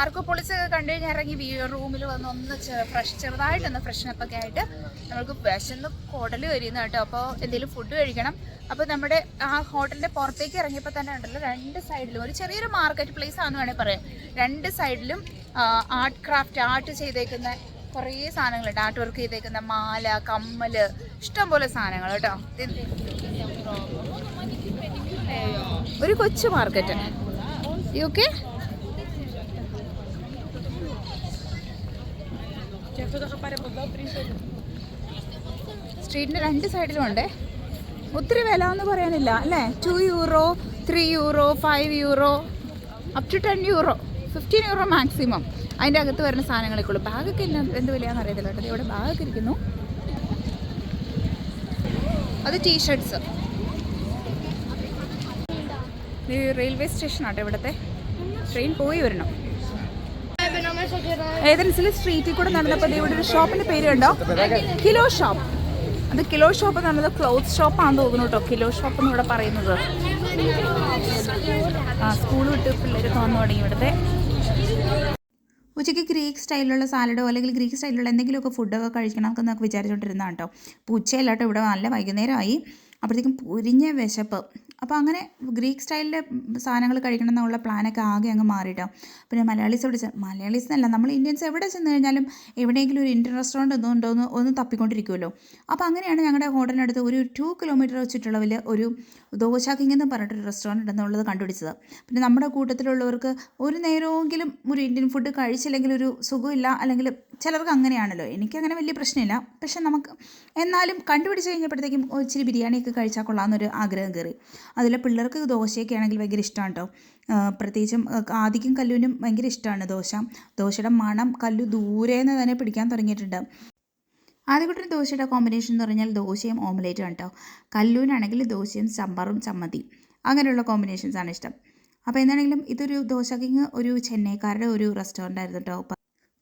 ആർക്കോ പൊളിച്ചൊക്കെ കണ്ടു കഴിഞ്ഞാൽ ഇറങ്ങി റൂമിൽ വന്ന് ഒന്ന് ഫ്രഷ് ചെറുതായിട്ടൊന്ന് ഫ്രഷ്നപ്പ് ഒക്കെ ആയിട്ട് നമുക്ക് വിശന്ന് കുടൽ വരുന്ന കേട്ടോ. അപ്പോൾ എന്തെങ്കിലും ഫുഡ് കഴിക്കണം. അപ്പോൾ നമ്മുടെ ആ ഹോട്ടലിന്റെ പുറത്തേക്ക് ഇറങ്ങിയപ്പോൾ തന്നെ ഉണ്ടല്ലോ രണ്ട് സൈഡിലും ഒരു ചെറിയൊരു മാർക്കറ്റ് പ്ലേസ് ആണെന്ന് വേണമെങ്കിൽ പറയാം. രണ്ട് സൈഡിലും ആർട്ട് ക്രാഫ്റ്റ് ആർട്ട് ചെയ്തേക്കുന്ന കുറേ സാധനങ്ങളുണ്ട്. ആർട്ട് വർക്ക് ചെയ്തേക്കുന്ന മാല കമ്മൽ ഇഷ്ടംപോലെ സാധനങ്ങൾ കേട്ടോ. ഒരു കൊച്ചു മാർക്കറ്റ് യു സ്ട്രീറ്റിന്റെ രണ്ട് സൈഡിലും ഉണ്ട്. ഒത്തിരി വില എന്ന് പറയാനില്ല അല്ലേ? Two euro three euro five euro up to ten euro fifteen euro maximum അതിന്റെ അകത്ത് വരുന്ന സാധനങ്ങളൊക്കെ ഉള്ളു. ബാഗൊക്കെ ഇല്ല എന്ത് വിലയാണെന്ന് അറിയത്തില്ല കേട്ടോ. ഇവിടെ ബാഗൊക്കെ ഇരിക്കുന്നു. അത് ടീഷർട്സ് റെയിൽവേ സ്റ്റേഷൻ ആട്ടോ ഇവിടുത്തെ. ട്രെയിൻ പോയി വരണം. ഏതൻസിൽ സ്ട്രീറ്റിൽ കൂടെ നടന്നപ്പോൾ ഇവിടെ ഒരു ഷോപ്പിന്റെ പേര് കണ്ടോ? Kilo shop. അത് കിലോ ഷോപ്പ് എന്ന് പറയുന്നത് ക്ലോത്ത് ഷോപ്പാണെന്ന് തോന്നുന്നു കേട്ടോ. കിലോ ഷോപ്പ് എന്ന് ഇവിടെ പറയുന്നത്. ആ സ്കൂൾ വിട്ട് പിള്ളേർ തോന്നു തുടങ്ങി ഇവിടുത്തെ. ഉച്ചയ്ക്ക് ഗ്രീക്ക് സ്റ്റൈലിലുള്ള സാലഡോ അല്ലെങ്കിൽ ഗ്രീക്ക് സ്റ്റൈലിലുള്ള എന്തെങ്കിലുമൊക്കെ ഫുഡൊക്കെ കഴിക്കണം എന്നൊക്കെ വിചാരിച്ചുകൊണ്ടിരുന്നതാണ് കേട്ടോ. കേട്ടോ ഇവിടെ നല്ല വൈകുന്നേരമായി. അപ്പോഴത്തേക്കും പൊരിഞ്ഞ വിശപ്പ്. അപ്പോൾ അങ്ങനെ ഗ്രീക്ക് സ്റ്റൈലിലെ സാധനങ്ങൾ കഴിക്കണം എന്നുള്ള പ്ലാനൊക്കെ ആകെ അങ്ങ് മാറിയിട്ടോ പിന്നെ മലയാളീസ് എവിടെ മലയാളീസ് എന്നല്ല നമ്മൾ ഇന്ത്യൻസ് എവിടെ ചെന്ന് കഴിഞ്ഞാലും എവിടെയെങ്കിലും ഒരു ഇന്ത്യൻ റെസ്റ്റോറന്റ് ഒന്നും ഉണ്ടോ എന്ന് ഒന്ന് തപ്പിക്കൊണ്ടിരിക്കുമല്ലോ അപ്പോൾ അങ്ങനെയാണ് ഞങ്ങളുടെ ഹോട്ടലിനടുത്ത് ഒരു ടു കിലോമീറ്റർ ചുറ്റളവിൽ ഒരു ദോശ എന്ന് പറഞ്ഞിട്ടൊരു റെസ്റ്റോറന്റ് ഉണ്ടെന്നുള്ളത് കണ്ടുപിടിച്ചത്. പിന്നെ നമ്മുടെ കൂട്ടത്തിലുള്ളവർക്ക് ഒരു നേരമെങ്കിലും ഒരു ഇന്ത്യൻ ഫുഡ് കഴിച്ചില്ലെങ്കിൽ ഒരു സുഖമില്ല അല്ലെങ്കിൽ ചിലർക്ക് അങ്ങനെയാണല്ലോ. എനിക്കങ്ങനെ വലിയ പ്രശ്നമില്ല. പക്ഷെ നമുക്ക് എന്നാലും കണ്ടുപിടിച്ച് കഴിഞ്ഞപ്പോഴത്തേക്കും ഇച്ചിരി ബിരിയാണിയൊക്കെ കഴിച്ചാൽ കൊള്ളാമെന്നൊരു ആഗ്രഹം കയറി. അതിലെ പിള്ളേർക്ക് ദോശയൊക്കെ ആണെങ്കിൽ ഭയങ്കര ഇഷ്ടമാണ് കേട്ടോ. പ്രത്യേകിച്ചും ആദിക്കും കല്ലുവിനും ഭയങ്കര ഇഷ്ടമാണ് ദോശ. ദോശയുടെ മണം കല്ലു ദൂരെ ദൂരേന്ന് തന്നെ പിടിക്കാൻ തുടങ്ങിയിട്ടുണ്ട്. ആദ്യകൂട്ടൻ ദോശയുടെ കോമ്പിനേഷൻ എന്ന് പറഞ്ഞാൽ ദോശയും ഓംലേറ്റും കേട്ടോ കല്ലൂനാണെങ്കിൽ ദോശയും സമ്പറും ചമ്മന്തി. അങ്ങനെയുള്ള കോമ്പിനേഷൻസ് ആണ് ഇഷ്ടം. അപ്പോൾ എന്താണെങ്കിലും ഇതൊരു ദോശ കിങ് ഒരു ചെന്നൈക്കാരുടെ ഒരു റെസ്റ്റോറന്റ് ആയിരുന്നു കേട്ടോ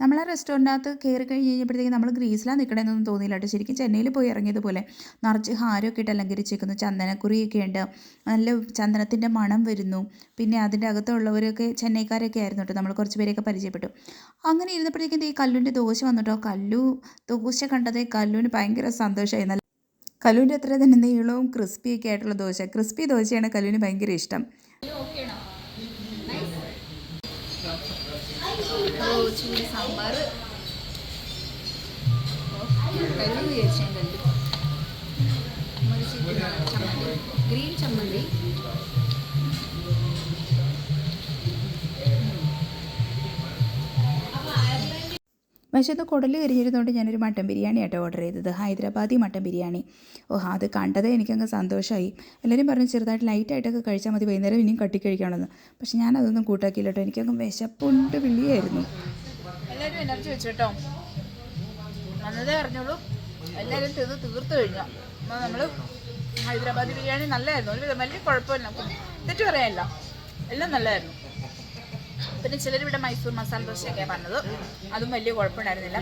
നമ്മൾ ആ റെസ്റ്റോറന്റിനകത്ത് കയറി കഴിഞ്ഞ് കഴിഞ്ഞപ്പോഴത്തേക്കും നമ്മൾ ഗ്രീസിലാണ് നിൽക്കണമെന്നൊന്നും തോന്നിയില്ല കേട്ടോ ശരിക്കും ചെന്നൈയിൽ പോയി ഇറങ്ങിയതുപോലെ. നിറച്ച് ഹാരമൊക്കെ ഇട്ട് അലങ്കരിച്ചേക്കുന്നു. ചന്ദനക്കുറിയൊക്കെ ഉണ്ട്. നല്ല ചന്ദനത്തിന്റെ മണം വരുന്നു. പിന്നെ അതിന്റെ അകത്തുള്ളവരൊക്കെ ചെന്നൈക്കാരൊക്കെ ആയിരുന്നു കേട്ടോ. നമ്മൾ കുറച്ച് പേരെയൊക്കെ പരിചയപ്പെട്ടു. അങ്ങനെ ഇരുന്നപ്പോഴത്തേക്കും ഈ കല്ലുവിന്റെ ദോശ വന്നിട്ടോ. കല്ലു ദോശ കണ്ടതേ കല്ലുവിന് ഭയങ്കര സന്തോഷമായി. നല്ല കല്ലുവിന്റെ അത്ര തന്നെ നീളവും ക്രിസ്പിയൊക്കെ ആയിട്ടുള്ള ദോശ. ക്രിസ്പി ദോശയാണ് കല്ലുവിന് ഭയങ്കര ഇഷ്ടം. ചൂട് സാമ്പാർ. കല്ലു വിചാരിച്ചു ഞാൻ കല്ലു ചമ്മന്തി. ഗ്രീൻ ചമ്മന്തി. വിശന്ന് കുടൽ കരിഞ്ഞിരുന്നുകൊണ്ട് ഞാനൊരു മട്ടൻ ബിരിയാണി ആട്ടോ ഓർഡർ ചെയ്തത്. ഹൈദരാബാദി മട്ടൻ ബിരിയാണി. ഓ അത് കണ്ടതേ എനിക്കങ്ങ് സന്തോഷമായി എല്ലാവരും പറഞ്ഞു ചെറുതായിട്ട് ലൈറ്റായിട്ടൊക്കെ കഴിച്ചാൽ മതി വൈകുന്നേരം ഇനിയും കട്ടിക്കഴിക്കണമെന്ന് പക്ഷെ ഞാൻ അതൊന്നും കൂട്ടാക്കിയില്ല കേട്ടോ. എനിക്കങ്ങ് വിശപ്പുണ്ട് വിളിയായിരുന്നു. എല്ലാവരും എനർജി വെച്ചിട്ടോ. വന്നതേ അറിഞ്ഞോളൂ. എല്ലാവരും തീർത്ത് തീർത്തു കഴിഞ്ഞു. അപ്പോൾ നമ്മൾ ഹൈദരാബാദ് ബിരിയാണി നല്ലതായിരുന്നു ഒരു വലിയ കുഴപ്പമില്ല. തെറ്റു പറയാനില്ല. എല്ലാം നല്ലതായിരുന്നു പിന്നെ ചിലർ ഇവിടെ മൈസൂർ മസാല ദോശയൊക്കെ പറഞ്ഞത് അതും വലിയ കുഴപ്പമുണ്ടായിരുന്നില്ല.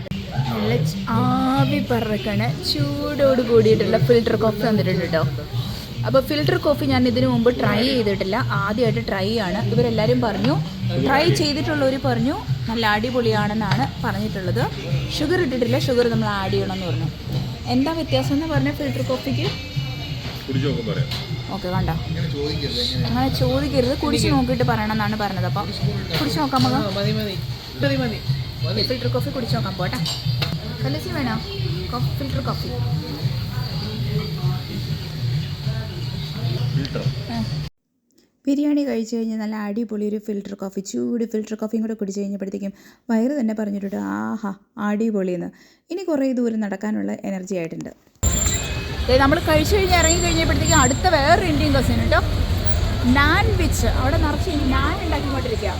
നല്ല ആവി പറക്കണ ചൂടോട് കൂടിയിട്ടുള്ള ഫിൽറ്റർ കോഫി വന്നിട്ടുണ്ട്? കേട്ടോ അപ്പോൾ ഫിൽറ്റർ കോഫി ഞാൻ ഇതിനു മുമ്പ് ട്രൈ ചെയ്തിട്ടില്ല. ആദ്യമായിട്ട് ട്രൈ ആണ്. ഇവരെല്ലാവരും പറഞ്ഞു ട്രൈ ചെയ്തിട്ടുള്ളവർ പറഞ്ഞു നല്ല അടിപൊളിയാണെന്നാണ് പറഞ്ഞിട്ടുള്ളത്. ഷുഗർ ഇട്ടിട്ടില്ല ഷുഗർ നമ്മൾ ആഡ് ചെയ്യണമെന്ന് പറഞ്ഞു. എന്താ വ്യത്യാസം എന്ന് പറഞ്ഞ ഫിൽറ്റർ കോഫിക്ക് ഓക്കെ വേണ്ട അങ്ങനെ ചോദിക്കരുത് കുടിച്ച് നോക്കിയിട്ട് പറയണം എന്നാണ് പറഞ്ഞത്. അപ്പം കുടിച്ച് നോക്കാം നമുക്ക് ഫിൽറ്റർ കോഫി കുടിച്ച് നോക്കാം പോട്ടെ. കലസി വേണോ? ഫിൽറ്റർ കോഫി ഫിൽട്ടർ ബിരിയാണി കഴിച്ചു കഴിഞ്ഞാൽ നല്ല അടിപൊളി ഒരു ഫിൽറ്റർ കോഫി ചൂട് ഫിൽറ്റർ കോഫിയും കൂടെ കുടിച്ച് കഴിഞ്ഞപ്പോഴത്തേക്കും വയറ് തന്നെ പറഞ്ഞിട്ടുണ്ട് ആഹാ അടിപൊളിയെന്ന്. ഇനി കുറേ ദൂരം നടക്കാനുള്ള എനർജി ആയിട്ടുണ്ട്. നമ്മൾ കഴിച്ചു കഴിഞ്ഞ് ഇറങ്ങി കഴിഞ്ഞപ്പോഴത്തേക്കും അടുത്ത വേറൊരു ഇന്ത്യൻ കസിൻ കേട്ടോ. നാൻ വിച്ച് അവിടെ നിറച്ച് നാൻ ഉണ്ടാക്കിക്കൊണ്ടിരിക്കുക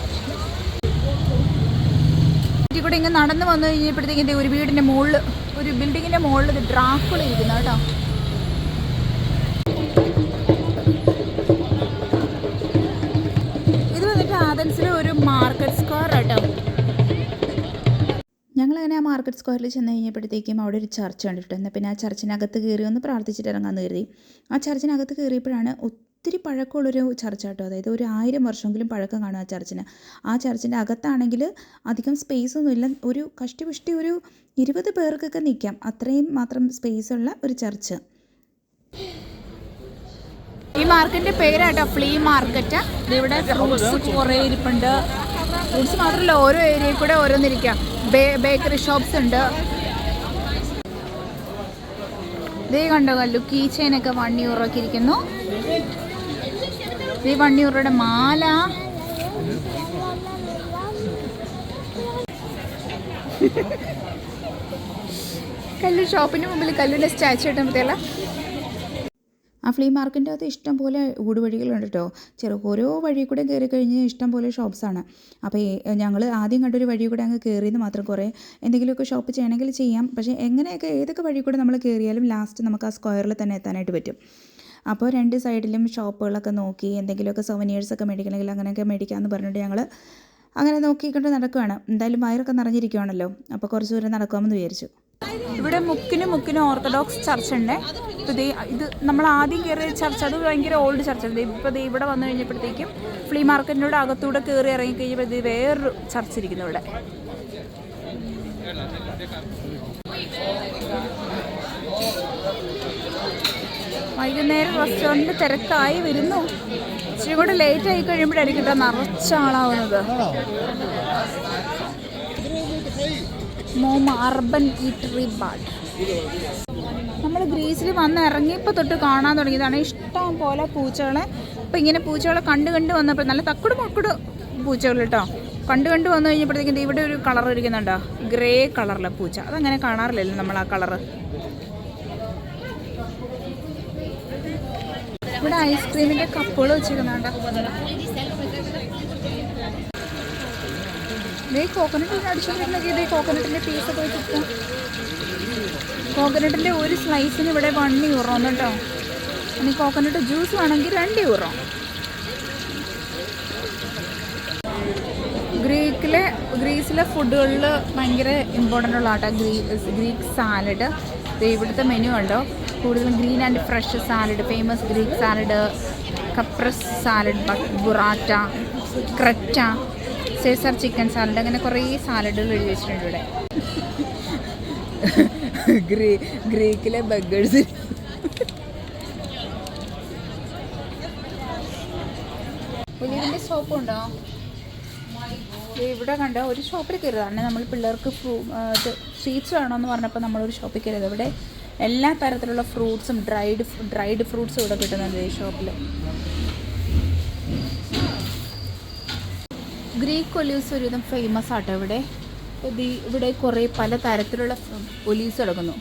കൂടെ ഇങ്ങനെ നടന്ന് വന്നു കഴിഞ്ഞപ്പോഴത്തേക്കും ഒരു വീടിന്റെ മുകളിൽ ഒരു ബിൽഡിങ്ങിന്റെ മുകളിൽ ഇത് ഡ്രാക്കുള ഇരിക്കുന്നു കേട്ടോ. ആദൻസിലെ ഒരു മാർക്കറ്റ് സ്ക്വയർ കേട്ടോ ഞങ്ങളങ്ങനെ ആ മാർക്കറ്റ് സ്ക്വയറിൽ ചെന്ന് കഴിഞ്ഞപ്പോഴത്തേക്കും അവിടെ ഒരു ചർച്ച് കണ്ടിട്ട് എന്നാൽ പിന്നെ ആ ചർച്ചിനകത്ത് കയറി ഒന്ന് പ്രാർത്ഥിച്ചിട്ട് ഇറങ്ങാമെന്ന് കരുതി. ആ ചർച്ചിനകത്ത് കയറിയപ്പോഴാണ് ഒത്തിരി പഴക്കമുള്ളൊരു ചർച്ചാട്ടോ അതായത് ഒരു ആയിരം വർഷമെങ്കിലും പഴക്കം കാണും ആ ചർച്ചിന് ആ ചർച്ചിന്റെ അകത്താണെങ്കിൽ അധികം സ്പേസ് ഒന്നുമില്ല ഒരു കഷ്ടിപുഷ്ടി ഒരു ഇരുപത് പേർക്കൊക്കെ നിൽക്കാം. അത്രയും മാത്രം സ്പേസ് ഉള്ള ഒരു ചർച്ച് മാർക്കറ്റിന്റെ പേരാട്ടോ ഫ്ലീ മാർക്കറ്റ് ഇവിടെ ഫ്രൂട്ട്സ് കുറേ ഇരിപ്പുണ്ട്. ഫ്രൂട്ട്സ് മാത്രമല്ല ഓരോ ഏരിയയിൽ കൂടെ ഓരോന്നിരിക്കാം. ബേക്കറി ഷോപ്സ് ഉണ്ട്. ദേ കണ്ടോ കല്ലു കീ ചെയിനൊക്കെ വൺ യൂറോക്ക് ഇരിക്കുന്നു. ഈ വൺ യൂറോയുടെ മാല. കല്ലു ഷോപ്പിന് മുമ്പിൽ കല്ലുവിന്റെ സ്റ്റാച്ചു ഇട്ടുമ്പോഴത്തേല ആ ഫ്ലീ മാർക്കറ്റിന്റെ അകത്ത് ഇഷ്ടം പോലെ ഊടുവഴികളുണ്ട് കേട്ടോ ചെറു ഓരോ വഴി കൂടെ കയറി കഴിഞ്ഞ് ഇഷ്ടം പോലെ ഷോപ്സാണ് അപ്പോൾ ഞങ്ങൾ ആദ്യം കണ്ടൊരു വഴി കൂടെ അങ്ങ് കയറിയെന്ന് മാത്രം കുറേ എന്തെങ്കിലുമൊക്കെ ഷോപ്പ് ചെയ്യണമെങ്കിൽ ചെയ്യാം. പക്ഷേ എങ്ങനെയൊക്കെ ഏതൊക്കെ വഴി കൂടെ നമ്മൾ കയറിയാലും ലാസ്റ്റ് നമുക്ക് ആ സ്ക്വയറിൽ തന്നെ എത്താനായിട്ട് പറ്റും. അപ്പോൾ രണ്ട് സൈഡിലും ഷോപ്പുകളൊക്കെ നോക്കി എന്തെങ്കിലുമൊക്കെ സൊവനിയേഴ്സൊക്കെ മേടിക്കണമെങ്കിൽ അങ്ങനെയൊക്കെ മേടിക്കാമെന്ന് പറഞ്ഞിട്ട് ഞങ്ങൾ അങ്ങനെ നോക്കിക്കൊണ്ട് നടക്കുകയാണ് എന്തായാലും വയറൊക്കെ നിറഞ്ഞിരിക്കുകയാണല്ലോ അപ്പോൾ കുറച്ച് ദൂരം നടക്കാമെന്ന് വിചാരിച്ചു. ഇവിടെ മുക്കിന് മുക്കിന് ഓർത്തഡോക്സ് ചർച്ച് ഉണ്ട് ഇപ്പോൾ ഇത് നമ്മൾ ആദ്യം കയറിയ ചർച്ച് അത് ഭയങ്കര ഓൾഡ് ചർച്ചാണ് ഇപ്പോൾ ദേ ഇവിടെ വന്നു കഴിഞ്ഞപ്പോഴത്തേക്കും ഫ്ലീ മാർക്കറ്റിനോട് അകത്തൂടെ കയറി ഇറങ്ങി കഴിഞ്ഞപ്പോൾ ഇത് വേറൊരു ചർച്ച് ഇരിക്കുന്നു ഇവിടെ. വൈകുന്നേരം റെസ്റ്റോറന്റ് തിരക്കായി വരുന്നു. ഇച്ചിരി കൂടെ ലേറ്റ് ആയി കഴിയുമ്പോഴായിരിക്കും കേട്ടോ നിറച്ച ആളാവുന്നത്. Mom urban eatery bad. നമ്മൾ ഗ്രീസിൽ വന്ന് ഇറങ്ങിയപ്പോൾ തൊട്ട് കാണാൻ തുടങ്ങിയതാണ്. ഇഷ്ടം പോലെ പൂച്ചകളെ. ഇപ്പം ഇങ്ങനെ പൂച്ചകളെ കണ്ട് കണ്ട് വന്നപ്പോൾ നല്ല തക്കുട് മക്കുട് പൂച്ചകൾ കേട്ടോ കണ്ട് കണ്ട് വന്നു കഴിഞ്ഞപ്പോഴത്തേക്കും ഇവിടെ ഒരു കളർ ഇരിക്കുന്നുണ്ടോ? ഗ്രേ കളറിലെ പൂച്ച. അതങ്ങനെ കാണാറില്ലല്ലോ നമ്മൾ ആ കളറ്. ഇവിടെ ഐസ്ക്രീമിന്റെ കപ്പുകൾ വെച്ചിരിക്കുന്നുണ്ടോ. ഇതേ കോക്കനട്ട് അടിച്ചുകൊണ്ടിരുന്നെങ്കിൽ ഇതേ കോക്കനട്ടിന്റെ പീസൊക്കെ വെച്ചിട്ട് കോക്കനട്ടിന്റെ ഒരു സ്ലൈസിന് ഇവിടെ വൺ യൂറോ കേട്ടോ ഇനി കോക്കനട്ട് ജ്യൂസ് വേണമെങ്കിൽ രണ്ട് യൂറോ ഗ്രീക്കിലെ ഗ്രീസിലെ ഫുഡുകളിൽ ഭയങ്കര ഇമ്പോർട്ടന്റ് ഉള്ള ആട്ടോ. ഗ്രീ ഗ്രീക്ക് സാലഡ് ഇവിടുത്തെ മെനു ഉണ്ടോ കൂടുതലും green and fresh salad famous Greek salad caprese salad burrata Creta caesar chicken salad അങ്ങനെ കുറേ സാലഡുകൾ എഴുതി വെച്ചിട്ടുണ്ട് ഇവിടെ. ഗ്രീ ഗ്രീക്കിലെ ബഗേഴ്സ്. പുലിയുടെ ഷോപ്പ് ഉണ്ടോ? ഇവിടെ കണ്ട ഒരു ഷോപ്പിൽ കയറിയതാണ് നമ്മൾ പിള്ളേർക്ക് ഫ്രൂ ഇത് സ്വീറ്റ്സ് വേണമെന്ന് പറഞ്ഞപ്പോൾ നമ്മളൊരു ഷോപ്പിൽ കയറിയത്. ഇവിടെ എല്ലാ തരത്തിലുള്ള ഫ്രൂട്ട്സും ഡ്രൈഡ് ഡ്രൈഡ് ഫ്രൂട്ട്സും ഇവിടെ കിട്ടുന്നുണ്ട് ഈ ഷോപ്പിൽ ഗ്രീക്ക് ഒലീവ്സ് ഒരുവിധം ഫേമസ് ആട്ടോ ഇവിടെ. ഇത് ഇവിടെ കുറേ പല തരത്തിലുള്ള ഒലീവ്സ് കിടക്കുന്നു.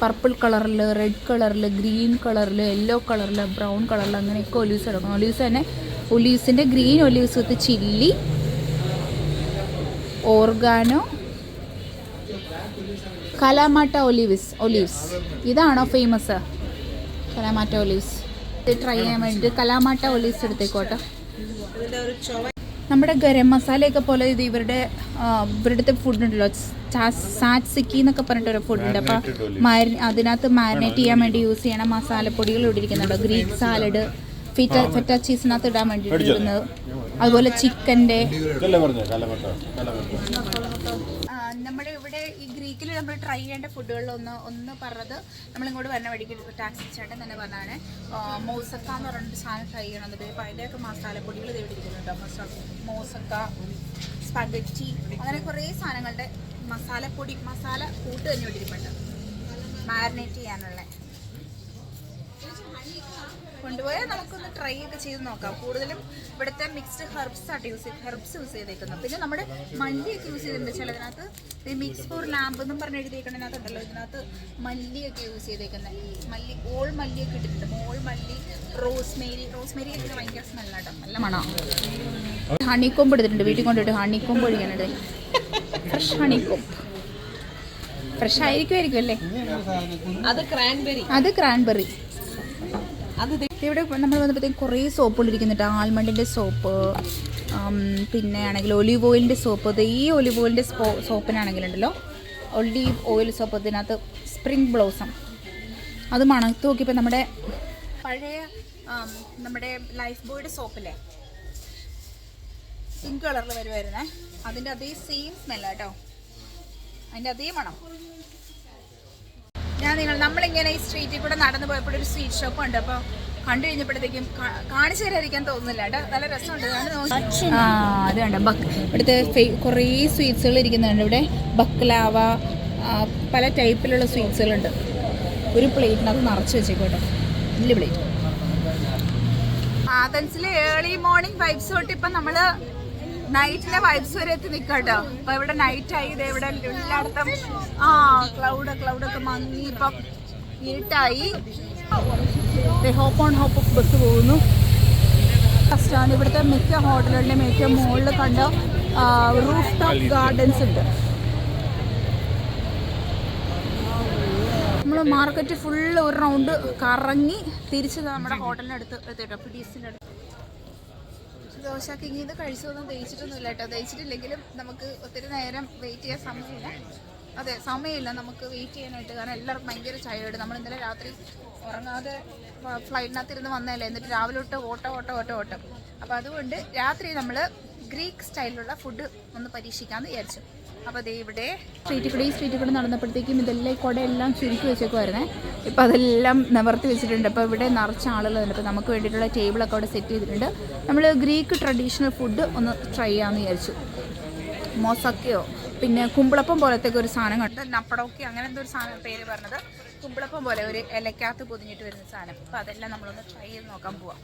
പർപ്പിൾ കളറിൽ റെഡ് കളറിൽ ഗ്രീൻ കളറിൽ യെല്ലോ കളറിൽ ബ്രൗൺ കളറിൽ അങ്ങനെയൊക്കെ ഒലീവ്സ് കിടക്കുന്നു. ഒലീവ്സ് തന്നെ ഒലീവ്സിന്റെ green olives with chilli oregano kalamata olives olives. ഇതാണോ ഫേമസ് കലാമാട്ട ഒലീവ്സ്. ഇത് ട്രൈ ചെയ്യാൻ വേണ്ടിയിട്ട് കലാമാട്ട ഒലീവ്സ് എടുത്തേക്കോട്ടെ നമ്മുടെ ഗരം മസാലയൊക്കെ പോലെ ഇത് ഇവരുടെ ഇവരുടെ ഫുഡ് ഉണ്ടല്ലോ സാറ്റ്സിക്കി എന്നൊക്കെ പറഞ്ഞിട്ടൊരു ഫുഡ് ഉണ്ട്. അപ്പോൾ മാരി അതിനകത്ത് മാരിനേറ്റ് ചെയ്യാൻ വേണ്ടി യൂസ് ചെയ്യണ മസാലപ്പൊടികൾ ഇവിടെ ഇരിക്കുന്നുണ്ടോ. ഗ്രീക്ക് സാലഡ് ഫിറ്റ ഫെറ്റ ചീസിനകത്ത് ഇടാൻ വേണ്ടി അതുപോലെ ചിക്കന്റെ നമ്മുടെ ഇവിടെ ഈ ഗ്രീക്കിൽ നമ്മൾ ട്രൈ ചെയ്യേണ്ട ഫുഡുകളിലൊന്ന് ഒന്ന് പറഞ്ഞത് നമ്മളിങ്ങോട്ട് വരുന്ന വഴിക്ക് ടാക്സി ചേട്ടൻ തന്നെ പറഞ്ഞാണ് മോസക്ക എന്ന് പറഞ്ഞിട്ട് സാധനം ട്രൈ ചെയ്യണം എന്നിട്ട് ഇപ്പോൾ അതിന്റെയൊക്കെ മസാലപ്പൊടികൾ ഇവിടെ ഇരിക്കുന്നുണ്ട്. മോസക്ക സ്പഗറ്റി അങ്ങനെ കുറേ സാധനങ്ങളുടെ മസാലപ്പൊടി മസാല കൂട്ട് തന്നെ ഇവിടെ ഇരിപ്പുണ്ട്. മാരിനേറ്റ് ചെയ്യാനുള്ള. കൊണ്ടുപോയാൽ നമുക്കൊന്ന് ട്രൈ ഒക്കെ ചെയ്ത് നോക്കാം. കൂടുതലും ഇവിടുത്തെ മിക്സ്ഡ് ഹെർബ്സ് ആയിട്ട് യൂസ് ചെയ്ത് ഹെർബ്സ് യൂസ് ചെയ്തേക്കുന്നത്. പിന്നെ നമ്മുടെ മല്ലിയൊക്കെ യൂസ് ചെയ്തിട്ടുണ്ട്. ചിലതിനകത്ത് ഈ മിക്സ് ഫോർ ലാമ്പ് എന്നും പറഞ്ഞ് എഴുതിയേക്കണതിനകത്തുണ്ടല്ലോ ഇതിനകത്ത് മല്ലിയൊക്കെ യൂസ് ചെയ്തേക്കുന്നത് മല്ലി ഓൾ മല്ലിയൊക്കെ ഇട്ടിട്ടുണ്ട്. ഓൾ മല്ലി റോസ്മേരി റോസ്മേരി ഒക്കെ ഭയങ്കര സ്മെല്ലാട്ടോ നല്ല മണം. ഹണിക്കൊമ്പ് എടുത്തിട്ടുണ്ട് വീട്ടിൽ കൊണ്ടുപോയിട്ട് ഹണിക്കൊമ്പ് ഒഴിക്കാനുണ്ട് ഫ്രഷ് ഹണിക്കൊമ്പ് ഫ്രഷ് ആയിരിക്കുമായിരിക്കും അല്ലേ? അത് ക്രാൻബെറി അത് ക്രാൻബെറി അത് ഇവിടെ നമ്മൾ വന്നപ്പോഴത്തേക്കും കുറേ സോപ്പുകൾ ഇരിക്കുന്നുണ്ട് ആൽമണ്ടിന്റെ സോപ്പ് പിന്നെ ആണെങ്കിൽ ഒലിവ് ഓയിലിന്റെ സോപ്പ് ഈ ഒലിവ് ഓയിലിന്റെ സോപ്പിനാണെങ്കിലുണ്ടല്ലോ ഒലിവ് ഓയിൽ സോപ്പ് ഇതിനകത്ത് സ്പ്രിംഗ് ബ്ലൗസം അത് മണത്ത് നോക്കിയപ്പോൾ നമ്മുടെ പഴയ നമ്മുടെ ലൈഫ് ബോയുടെ സോപ്പില്ലേ പിങ്ക് കളറിൽ വരുമായിരുന്നേ അതിന്റെ അതേ സെയിം സ്മെല്ല കേട്ടോ. അതിന്റെ അതേ മണം. ഞാൻ നിങ്ങൾ നമ്മളിങ്ങനെ ഈ സ്ട്രീറ്റിൽ കൂടെ നടന്നു പോയപ്പോഴൊരു സ്വീറ്റ് ഷോപ്പ് ഉണ്ട്. അപ്പോൾ കണ്ടു കഴിഞ്ഞപ്പോഴത്തേക്കും കാണിച്ചു തരാതിരിക്കാൻ തോന്നുന്നില്ല. കേട്ടോ നല്ല രസമുണ്ട്. ആ അത് കണ്ട ബക്ക് ഇവിടുത്തെ കുറേ സ്വീറ്റ്സുകൾ ഇരിക്കുന്നുണ്ട്. ഇവിടെ ബക്ലാവ പല ടൈപ്പിലുള്ള സ്വീറ്റ്സുകളുണ്ട്. ഒരു പ്ലേറ്റിനകത്ത് നിറച്ച് വെച്ചേക്കോട്ടെ വലിയ പ്ലേറ്റ്. ആതൻസിലെ ഏർലി മോർണിംഗ് വൈബ്സ് തൊട്ട് ഇപ്പം നമ്മൾ നൈറ്റിലെ വൈബ്സ് വരെ എത്തി നിൽക്കട്ടോ അപ്പം ഇവിടെ നൈറ്റ് ആയി ഇത് ഇവിടെ എല്ലായിടത്തും ആ ക്ലൗഡ് ക്ലൗഡൊക്കെ മങ്ങി ഇപ്പം ഇരുട്ടായി. ഹോപ്പ് ഓൺ ഹോപ്പ് ബസ് പോകുന്നു. ഫസ്റ്റാണ് ഇവിടുത്തെ മിക്ക ഹോട്ടലുകളുടെയും ഏറ്റവും മുകളിൽ കണ്ട റൂഫ് ടോപ്പ് ഗാർഡൻസ് ഉണ്ട്. നമ്മൾ മാർക്കറ്റ് ഫുള്ള് ഒരു റൗണ്ട് കറങ്ങി തിരിച്ച് നമ്മുടെ ഹോട്ടലിനടുത്ത് എത്തിയിട്ടോ പിഡീസിന്റെ അടുത്ത് ദോശ കിങ്ങി ഇത് കഴിച്ചതൊന്നും തേച്ചിട്ടൊന്നുമില്ല കേട്ടോ. തേച്ചിട്ടില്ലെങ്കിലും നമുക്ക് ഒത്തിരി നേരം വെയിറ്റ് ചെയ്യാൻ സമയമില്ല. അതെ സമയമില്ല നമുക്ക് വെയിറ്റ് ചെയ്യാനായിട്ട്. കാരണം എല്ലാവർക്കും ഭയങ്കര ചായയുണ്ട് നമ്മൾ ഇന്നലെ രാത്രി ഉറങ്ങാതെ ഫ്ലൈറ്റിനകത്ത് ഇരുന്ന് വന്നതല്ലേ? എന്നിട്ട് രാവിലെ തൊട്ട് ഓട്ടം ഓട്ടം ഓട്ടം ഓട്ടം. അപ്പോൾ അതുകൊണ്ട് രാത്രി നമ്മൾ ഗ്രീക്ക് സ്റ്റൈലിലുള്ള ഫുഡ് ഒന്ന് പരീക്ഷിക്കാമെന്ന് വിചാരിച്ചു. അപ്പോൾ ദേ ഇവിടെ സ്ട്രീറ്റ് കൂടെ ഈ സ്ട്രീറ്റിൽ കൂടെ നടന്നപ്പോഴത്തേക്കും ഇതെല്ലാം കുടയെല്ലാം ചുരുക്കി വെച്ചേക്കുമായിരുന്നേ ഇപ്പോൾ അതെല്ലാം നിവർത്തി വെച്ചിട്ടുണ്ട്. അപ്പോൾ ഇവിടെ നിറച്ച ആളുകളുണ്ട് അപ്പോൾ നമുക്ക് വേണ്ടിയിട്ടുള്ള ടേബിളൊക്കെ അവിടെ സെറ്റ് ചെയ്തിട്ടുണ്ട്. നമ്മൾ ഗ്രീക്ക് ട്രഡീഷണൽ ഫുഡ് ഒന്ന് ട്രൈ ചെയ്യാമെന്ന് വിചാരിച്ചു. മൊസക്കയോ? പിന്നെ കുമ്പിളപ്പം പോലത്തെ ഒരു സാധനം കണ്ട്. നപ്പടോക്കി അങ്ങനെ എന്തോ ഒരു സാധനം പേര് പറഞ്ഞത്? കുമ്പിളപ്പം പോലെ ഒരു ഇലക്കകത്ത് പൊതിഞ്ഞിട്ട് വരുന്ന സാധനം. അപ്പോൾ അതെല്ലാം നമ്മളൊന്ന് ട്രൈ ചെയ്ത് നോക്കാൻ പോവാം.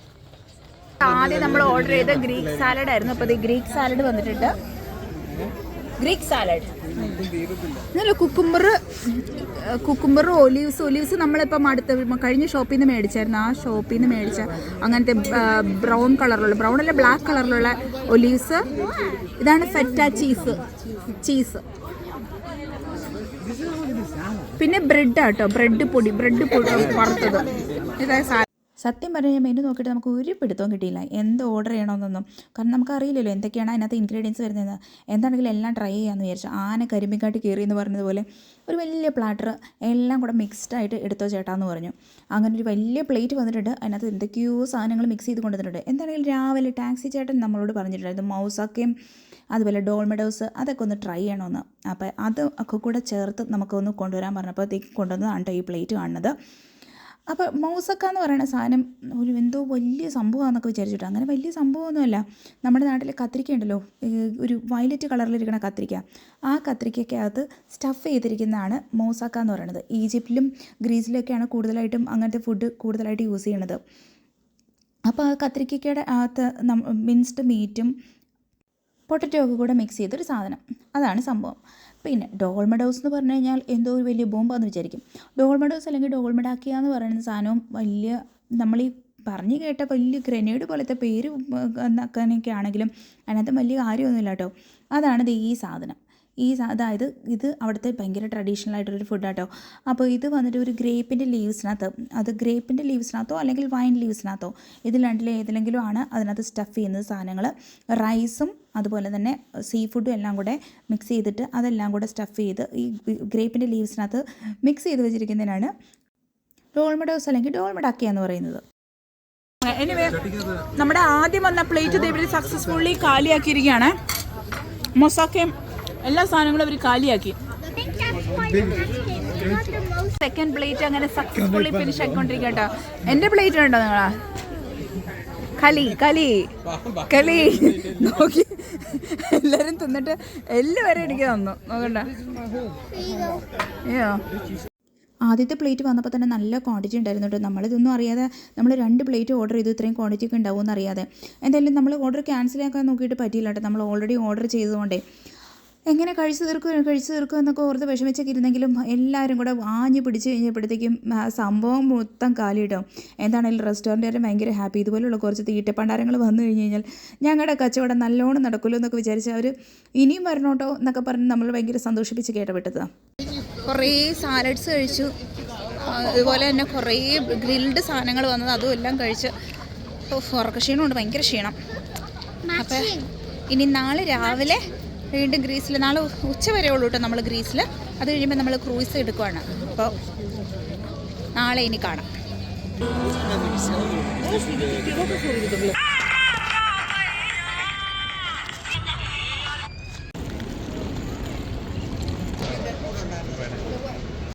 ആദ്യം നമ്മൾ ഓർഡർ ചെയ്ത ഗ്രീക്ക് സാലഡ് ആയിരുന്നു. അപ്പോൾ ഗ്രീക്ക് സാലഡ് വന്നിട്ടുണ്ട്. ഗ്രീക്ക് സാലഡ് ഇന്നലെ കുക്കുംബർ കുക്കുംബറും ഒലീവ്സ് ഒലീവ്സ് നമ്മളിപ്പം അടുത്ത കഴിഞ്ഞ ഷോപ്പിൽ നിന്ന് മേടിച്ചായിരുന്നു. ആ ഷോപ്പിൽ നിന്ന് മേടിച്ച അങ്ങനത്തെ ബ്രൗൺ കളറിലുള്ള ബ്രൗൺ അല്ല ബ്ലാക്ക് കളറിലുള്ള ഒലീവ്സ് ഇതാണ് ഫെറ്റ ചീസ് ചീസ്. പിന്നെ ബ്രെഡ് ആട്ടോ ബ്രെഡ് പൊടി ബ്രെഡ് പൊടി വറുത്തത്. സത്യം പറഞ്ഞാൽ മെനു നോക്കിയിട്ട് നമുക്ക് ഒരു പിടുത്തവും കിട്ടിയില്ല. എന്ത് ഓർഡർ ചെയ്യണമെന്നൊന്നും. കാരണം നമുക്ക് അറിയില്ലല്ലോ എന്തൊക്കെയാണ് അതിനകത്ത് ഇൻഗ്രീഡിയൻസ് വരുന്നത് എന്താണെങ്കിലും എല്ലാം ട്രൈ ചെയ്യാമെന്ന് വിചാരിച്ചു. ആന കരിമ്പിക്കാട്ടി കയറി എന്ന് പറഞ്ഞതുപോലെ ഒരു വലിയ പ്ലാറ്റർ എല്ലാം കൂടെ മിക്സ്ഡ് ആയിട്ട് എടുത്തോ ചേട്ടാന്ന് പറഞ്ഞു. അങ്ങനെ ഒരു വലിയ പ്ലേറ്റ് വന്നിട്ടുണ്ട്. അതിനകത്ത് എന്തൊക്കെയോ സാധനങ്ങൾ മിക്സ് ചെയ്ത് കൊണ്ടുവന്നിട്ടുണ്ട്. എന്താണെങ്കിലും രാവിലെ ടാക്സി ചേട്ടൻ നമ്മളോട് പറഞ്ഞിട്ടുണ്ടായിരുന്നു മൗസാക്കയും അതുപോലെ ഡോൾമെഡോസ് അതൊക്കെ ഒന്ന് ട്രൈ ചെയ്യണമെന്ന്. അപ്പോൾ അത് ഒക്കെ കൂടെ ചേർത്ത് നമുക്കൊന്ന് കൊണ്ടുവരാൻ പറഞ്ഞപ്പോഴത്തേക്ക് കൊണ്ടുവന്നതാണ് ഈ പ്ലേറ്റ് കാണുന്നത്. അപ്പോൾ മൗസക്ക എന്ന് പറയുന്ന സാധനം ഒരു എന്തോ വലിയ സംഭവമാണെന്നൊക്കെ വിചാരിച്ചിട്ട് അങ്ങനെ വലിയ സംഭവമൊന്നുമല്ല. നമ്മുടെ നാട്ടിൽ കത്തിരിക്ക ഉണ്ടല്ലോ ഒരു വയലറ്റ് കളറിലിരിക്കുന്ന കത്തിരിക്ക ആ കത്തിരിക്കയ്ക്കകത്ത് സ്റ്റഫ് ചെയ്തിരിക്കുന്നതാണ് മൗസക്ക എന്ന് പറയുന്നത്. ഈജിപ്തിലും ഗ്രീസിലൊക്കെയാണ് കൂടുതലായിട്ടും അങ്ങനത്തെ ഫുഡ് കൂടുതലായിട്ട് യൂസ് ചെയ്യണത് അപ്പോൾ ആ കത്തിരിക്കയുടെ അകത്ത് മിൻസ്ഡ് മീറ്റും പൊട്ടറ്റോ ഒക്കെ കൂടെ മിക്സ് ചെയ്തൊരു സാധനം അതാണ് സംഭവം പിന്നെ ഡോൾമഡോസ് എന്ന് പറഞ്ഞു കഴിഞ്ഞാൽ എന്തോ ഒരു വലിയ ബോംബാന്ന് വിചാരിക്കും ഡോൾമഡോസ് അല്ലെങ്കിൽ ഡോൾമഡാക്കിയ എന്ന് പറയുന്ന സാധനവും വലിയ നമ്മൾ ഈ പറഞ്ഞു കേട്ട വലിയ ഗ്രനേഡ് പോലത്തെ പേര് എന്നൊക്കെ ആണെങ്കിലും അതിനകത്ത് വലിയ കാര്യമൊന്നുമില്ല കേട്ടോ അതാണ് ഈ സാധനം ഈ അതായത് ഇത് അവിടുത്തെ ഭയങ്കര ട്രഡീഷണൽ ആയിട്ടുള്ളൊരു ഫുഡാട്ടോ അപ്പോൾ ഇത് വന്നിട്ട് ഒരു ഗ്രേപ്പിന്റെ ലീവ്സിനകത്ത് അത് ഗ്രേപ്പിന്റെ ലീവ്സിനകത്തോ അല്ലെങ്കിൽ വൈൻ ലീവ്സിനകത്തോ ഇത് രണ്ടിൽ ഏതിലെങ്കിലും ആണ് അതിനകത്ത് സ്റ്റഫ് ചെയ്യുന്നത് സാധനങ്ങൾ റൈസും അതുപോലെ തന്നെ സീ ഫുഡും എല്ലാം കൂടെ മിക്സ് ചെയ്തിട്ട് അതെല്ലാം കൂടെ സ്റ്റഫ് ചെയ്ത് ഈ ഗ്രേപ്പിന്റെ ലീവ്സിനകത്ത് മിക്സ് ചെയ്ത് വെച്ചിരിക്കുന്നതിനാണ് ഡോൾമഡോസ് അല്ലെങ്കിൽ ഡോൾമഡാക്കിയ എന്ന് പറയുന്നത്. എനിവേ നമ്മുടെ ആദ്യം വന്ന പ്ലേറ്റ് ഇവർ സക്സസ്ഫുള്ളി കാലിയാക്കിയിരിക്കുകയാണ്. മൊസാക്കയും എല്ലാ സാധനങ്ങളും അവർ കാലിയാക്കി. സെക്കൻഡ് പ്ലേറ്റ് അങ്ങനെ സക്സസ്ഫുള്ളി ഫിനിഷ് ആക്കിക്കൊണ്ടിരിക്കുക കേട്ടോ. എന്റെ പ്ലേറ്റ് ഉണ്ടോ നിങ്ങളാ? കലി കലി കലി. നോക്കി. എല്ലാരും തിന്നിട്ട് എല്ലാവരും എനിക്ക് തന്നു. നോക്കണ്ട. അയ്യോ. ആദ്യത്തെ പ്ലേറ്റ് വന്നപ്പോൾ തന്നെ നല്ല ക്വാണ്ടിറ്റി ഉണ്ടായിരുന്നു കേട്ടോ. നമ്മളിതൊന്നും അറിയാതെ നമ്മൾ രണ്ട് പ്ലേറ്റ് ഓർഡർ ചെയ്തു. ഇത്രയും ക്വാണ്ടിറ്റി ഒക്കെ ഉണ്ടാവുമെന്ന് അറിയാതെ. എന്തായാലും നമ്മൾ ഓർഡർ ക്യാൻസൽ ആക്കാൻ നോക്കിയിട്ട് പറ്റിയില്ല കേട്ടോ. നമ്മൾ ഓൾറെഡി ഓർഡർ ചെയ്തതുകൊണ്ടേ. എങ്ങനെ കഴിച്ചു തീർക്കും കഴിച്ചു തീർക്കും എന്നൊക്കെ ഓർത്ത് വിഷമിച്ചൊക്കെ ഇരുന്നെങ്കിലും എല്ലാവരും കൂടെ ആഞ്ഞു പിടിച്ച് കഴിഞ്ഞപ്പോഴത്തേക്കും സംഭവം മൊത്തം കാലിയിട്ടോ എന്താണെങ്കിലും റെസ്റ്റോറന്റുകാരും ഭയങ്കര ഹാപ്പി ഇതുപോലുള്ള കുറച്ച് തീറ്റപ്പണ്ടാരങ്ങൾ വന്നു കഴിഞ്ഞ് കഴിഞ്ഞാൽ ഞങ്ങളുടെ കച്ചവടം നല്ലോണം നടക്കുമല്ലോ എന്നൊക്കെ വിചാരിച്ച് അവർ ഇനിയും വരണോട്ടോ എന്നൊക്കെ പറഞ്ഞ് നമ്മൾ ഭയങ്കര സന്തോഷിപ്പിച്ച് കേട്ടപ്പെട്ടത്. കുറേ സാലഡ്സ് കഴിച്ചു. അതുപോലെ തന്നെ കുറേ ഗ്രിൽഡ് സാധനങ്ങൾ വന്നത് അതും എല്ലാം കഴിച്ച്. ഓഹ് ഉറക്ക ക്ഷീണമുണ്ട് ഭയങ്കര ക്ഷീണം. അപ്പം ഇനി നാളെ രാവിലെ വീണ്ടും ഗ്രീസിൽ നാളെ ഉച്ച വരെ ഉള്ളൂ കേട്ടോ നമ്മൾ ഗ്രീസിൽ അത് കഴിയുമ്പോൾ നമ്മൾ ക്രൂയിസ് എടുക്കുവാണ്. അപ്പോൾ നാളെ ഇനി കാണാം.